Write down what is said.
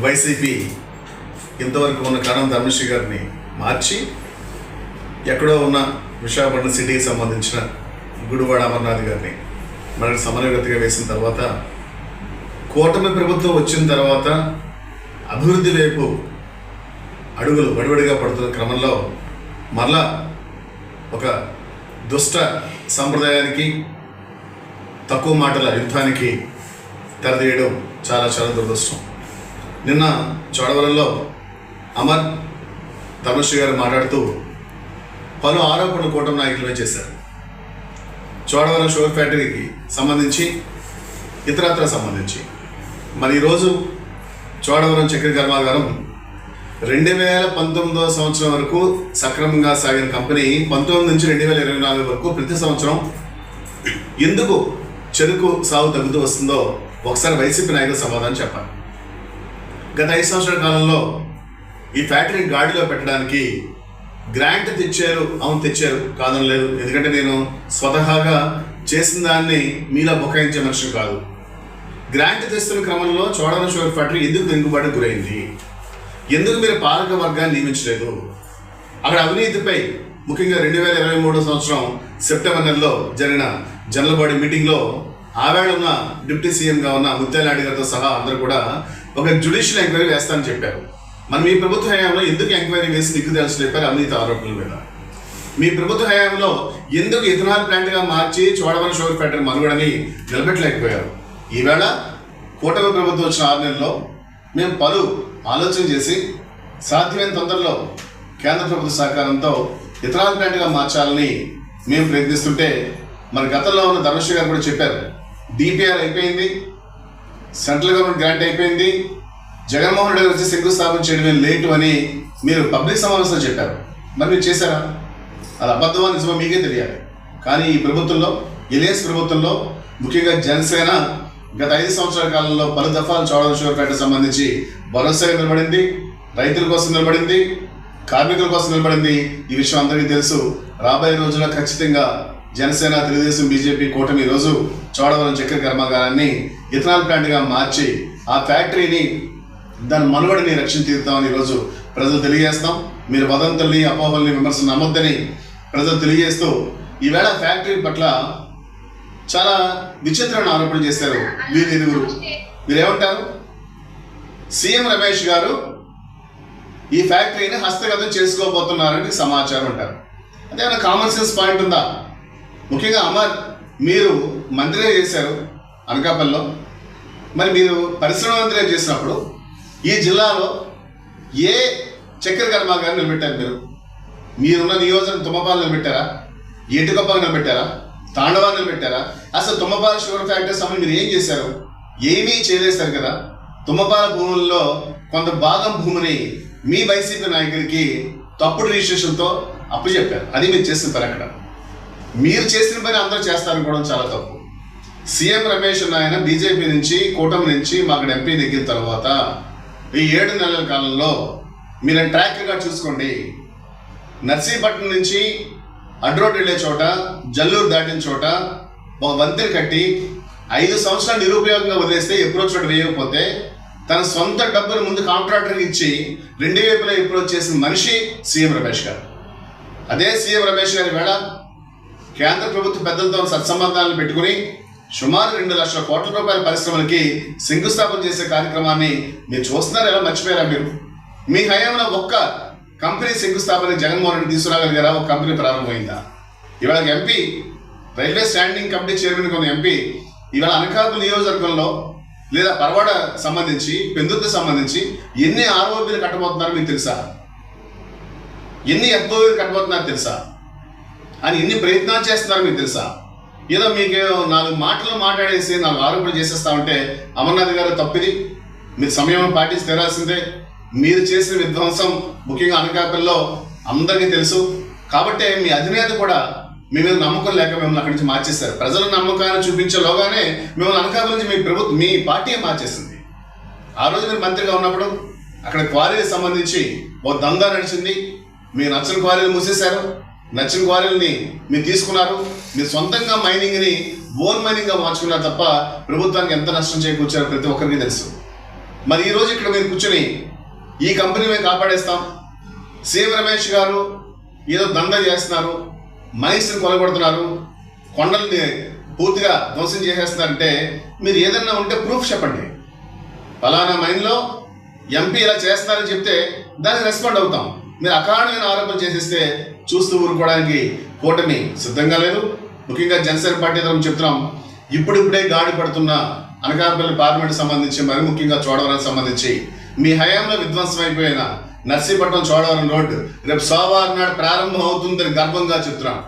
YCP ఇంతవరకు ఉన్న కారణం ధర్మశ్రీ గారిని మార్చి ఎక్కడో ఉన్న విశాఖపట్నం సిటీకి సంబంధించిన గుడివాడ అమర్నాథ్ గారిని మనకి సమన్వయతగా వేసిన తర్వాత కూటమి ప్రభుత్వం వచ్చిన తర్వాత అభివృద్ధి వైపు అడుగులు వడివడిగా పడుతున్న క్రమంలో మరలా ఒక దుష్ట సంప్రదాయానికి తక్కువ మాటల యుద్ధానికి తెరదీయడం చాలా చాలా దురదృష్టం. నిన్న చోడవరంలో అమర్ ధర్మశ్రీ గారు మాట్లాడుతూ పలు ఆరోపణలు కూటమి నాయకులే చేశారు. చోడవరం షుగర్ ఫ్యాక్టరీకి సంబంధించి ఇతరత్ర సంబంధించి. మరి ఈరోజు చోడవరం చక్కెర కర్మాగారం రెండు వేల పంతొమ్మిదవ సంవత్సరం వరకు సక్రమంగా సాగిన కంపెనీ పంతొమ్మిది నుంచి రెండు వేల ఇరవై నాలుగు వరకు ప్రతి సంవత్సరం ఎందుకు చెరుకు సాగు తగ్గుతూ వస్తుందో ఒకసారి వైసీపీ నాయకులు సమాధానం చెప్పాలి. గత ఐదు సంవత్సరాల కాలంలో ఈ ఫ్యాక్టరీ గాడిలో పెట్టడానికి గ్రాంట్ తెచ్చారు అవును తెచ్చారు. కాదని లేదు ఎందుకంటే నేను స్వతహాగా చేసిన దాన్ని మీలా బుకాయించే మనిషి కాదు. గ్రాంట్ తెస్తున్న క్రమంలో చోడవరం షుగర్ ఫ్యాక్టరీ ఎందుకు వెనుకబాటు గురైంది? ఎందుకు మీరు పాలక వర్గాన్ని నియమించలేదు? అక్కడ అవినీతిపై ముఖ్యంగా రెండు వేల ఇరవై మూడో సంవత్సరం సెప్టెంబర్ నెలలో జరిగిన జనరల్ బాడీ మీటింగ్లో ఆవేళ ఉన్న డిప్యూటీ సీఎంగా ఉన్న ముత్యాలాడి గారితో సహా అందరూ కూడా ఒక జ్యుడిషియల్ ఎంక్వైరీ వేస్తానని చెప్పారు. మనం మీ ప్రభుత్వ హయాంలో ఎందుకు ఎంక్వైరీ వేసి దిక్కు తెలుసు చెప్పారు? అవినీతి ఆరోపణల మీద. మీ ప్రభుత్వ హయాంలో ఎందుకు ఇథనాల్ ప్లాంట్గా మార్చి చోడవరం షుగర్ ఫ్యాక్టరీ మనుగడని నిలబెట్టలేకపోయారు? ఈవేళ కూటమి ప్రభుత్వం వచ్చిన ఆరు నెలల్లో మేము పలు ఆలోచన చేసి సాధ్యమైన తొందరలో కేంద్ర ప్రభుత్వ సహకారంతో ఇథనాల్ ప్లాంట్గా మార్చాలని మేము ప్రయత్నిస్తుంటే మరి గతంలో ఉన్న ధర్మశ్రీ గారు కూడా చెప్పారు. డిపిఆర్ అయిపోయింది. సెంట్రల్ గవర్నమెంట్ గ్రాంట్ అయిపోయింది. జగన్మోహన్ రెడ్డి గారు వచ్చి శంకుస్థాపన చేయడమే లేటు అని మీరు పబ్లిక్ సమావేశంలో చెప్పారు. మరి మీరు చేశారా? అది అబద్ధమా నిజమో మీకే తెలియాలి. కానీ ఈ ప్రభుత్వంలో ఎలియన్స్ ప్రభుత్వంలో ముఖ్యంగా జనసేన గత ఐదు సంవత్సరాల కాలంలో పలు దఫాలు చోడవరం షుగర్ ఫ్యాక్టరీ సంబంధించి భరోసాగా నిలబడింది రైతుల కోసం నిలబడింది కార్మికుల కోసం నిలబడింది. ఈ విషయం అందరికీ తెలుసు. రాబోయే రోజుల్లో ఖచ్చితంగా జనసేన తెలుగుదేశం బీజేపీ కూటమి రోజు చోడవరం చక్కెర కర్మాగారాన్ని ఇథనాల్ ప్లాంట్గా మార్చి ఆ ఫ్యాక్టరీని దాని మనుగడని రక్షణ తీరుతామని ఈరోజు ప్రజలు తెలియజేస్తాం. మీరు వదంతుల్ని అపోహల్ని విమర్శలు నమ్మొద్దని ప్రజలు తెలియజేస్తూ ఈవేళ ఫ్యాక్టరీ పట్ల చాలా విచిత్రమైన ఆరోపణలు చేశారు వీరు ఇరువురు మీరేమంటారు? సీఎం రమేష్ గారు ఈ ఫ్యాక్టరీని హస్తగతం చేసుకోబోతున్నారని సమాచారం అంటారు. అదేమైనా కామన్ సెన్స్ పాయింట్ ఉందా? ముఖ్యంగా అమర్ మీరు మంత్రిగా చేశారు అనకాపల్లిలో. మరి మీరు పరిశ్రమ మంత్రిగా చేసినప్పుడు ఈ జిల్లాలో ఏ చక్కెర కర్మాగారం నిలబెట్టారు మీరు? మీరున్న నియోజకవర్గం తుమ్మపాలు నిలబెట్టారా? ఏటుకొప్ప నిలబెట్టారా? తాండవా నిలబెట్టారా? అసలు తుమ్మపాల షుగర్ ఫ్యాక్టరీ సమయం మీరు ఏం చేశారు? ఏమీ చేయలేస్తారు కదా? తుమ్మపాల భూముల్లో కొంత భాగం భూమిని మీ వైసీపీ నాయకుడికి తప్పుడు రిజిస్ట్రేషన్తో అప్పచెప్పారు. అది మీరు చేస్తున్నారు అక్కడ. మీరు చేసిన పని అందరూ చేస్తారనుకోవడం చాలా తప్పు. సీఎం రమేష్ ఆయన బీజేపీ నుంచి కూటమి నుంచి మాకు ఎంపీ నెగ్గిన తర్వాత ఈ ఏడు నెలల కాలంలో మీరు ట్రాక్గా చూసుకోండి. నర్సీపట్నం నుంచి అడ్రోడ్ వెళ్ళే చోట జల్లూరు దాటిన చోట ఒక వంతెన కట్టి ఐదు సంవత్సరాలు నిరుపయోగంగా వదిలేస్తే అప్రోచ్ రోడ్ వేయకపోతే తన సొంత డబ్బును ముందు కాంట్రాక్టర్కి ఇచ్చి రెండు వైపులా అప్రోచ్ చేసిన మనిషి సీఎం రమేష్ గారు. అదే సీఎం రమేష్ గారి వేళ కేంద్ర ప్రభుత్వ పెద్దలతో సత్సంబంధాలను పెట్టుకుని సుమారు రెండు లక్షల కోట్ల రూపాయల పరిశ్రమలకి శంకుస్థాపన చేసే కార్యక్రమాన్ని మీరు చూస్తున్నారు ఎలా మర్చిపోయారా మీరు? మీ హయాంలో ఒక్క కంపెనీ శంకుస్థాపన జగన్మోహన్ రెడ్డి తీసుకురాగలిగారా? ఒక కంపెనీ ప్రారంభమైందా? ఇవాళ MP railway standing committee chairman కొన్ని ఎంపీ ఇవాళ అనకాపల్లి నియోజకవర్గంలో లేదా పరవాడ సంబంధించి పెందుర్తి సంబంధించి ఎన్ని ఆర్ఓబీలు కట్టబోతున్నారో మీకు తెలుసా? ఎన్ని ఎఫ్ఓబీలు కట్టబోతున్నారో తెలుసా? అని ఎన్ని ప్రయత్నాలు చేస్తున్నారో మీకు తెలుసా? ఏదో మీకు నాలుగు మాటలు మాట్లాడేసి నాలుగు ఆరోపణలు చేసేస్తా ఉంటే అమర్నాథ్ గారు తప్పిది. మీరు సమయం పాటించి తెరాల్సిందే మీరు చేసిన విధ్వంసం ముఖ్యంగా అనకాపల్లిలో అందరికీ తెలుసు. కాబట్టి మీ అధినేత కూడా మీ మీద నమ్మకం లేక మిమ్మల్ని అక్కడి నుంచి మార్చేస్తారు ప్రజల నమ్మకాన్ని చూపించేలోగానే మిమ్మల్ని అనకాపల్లి నుంచి మీ ప్రభుత్వం మీ పార్టీ మార్చేసింది. ఆ రోజు మీరు మంత్రిగా ఉన్నప్పుడు అక్కడ క్వారీకి సంబంధించి ఓ దందా నడిచింది. మీరు నచ్చని క్వారీలు మూసేశారు. నచ్చిన క్వారీలని మీరు తీసుకున్నారు. మీరు సొంతంగా మైనింగ్ని ఓన్ మైనింగ్గా మార్చుకున్నారు తప్ప ప్రభుత్వానికి ఎంత నష్టం చేకూర్చారో ప్రతి ఒక్కరికి తెలుసు. మరి ఈరోజు ఇక్కడ మీరు కూర్చొని ఈ కంపెనీ మేము కాపాడేస్తాం. సీఎం రమేష్ గారు ఏదో దండ చేస్తున్నారు మైన్స్ని కొలగొడుతున్నారు కొండల్ని పూర్తిగా ధ్వంసం చేసేస్తున్నారంటే మీరు ఏదన్నా ఉంటే ప్రూఫ్ చెప్పండి. ఫలానా మైన్లో ఎంపీ ఇలా చేస్తున్నారని చెప్తే దానికి రెస్పాండ్ అవుతాం. మీరు అకారణమైన ఆరోపణలు చేసేస్తే చూస్తూ ఊరుకోవడానికి కూటమి సిద్ధంగా లేదు. ముఖ్యంగా జనసేన పార్టీ తరం చెప్తున్నాం ఇప్పుడిప్పుడే గాడి పడుతున్న అనకాపల్లి పార్లమెంట్ సంబంధించి మరి ముఖ్యంగా చోడవరానికి సంబంధించి. మీ హయాంలో విధ్వంసం అయిపోయిన నర్సీపట్నం చోడవరం రోడ్డు రేపు సోమవారం నాడు ప్రారంభం అవుతుందని గర్వంగా చిత్రం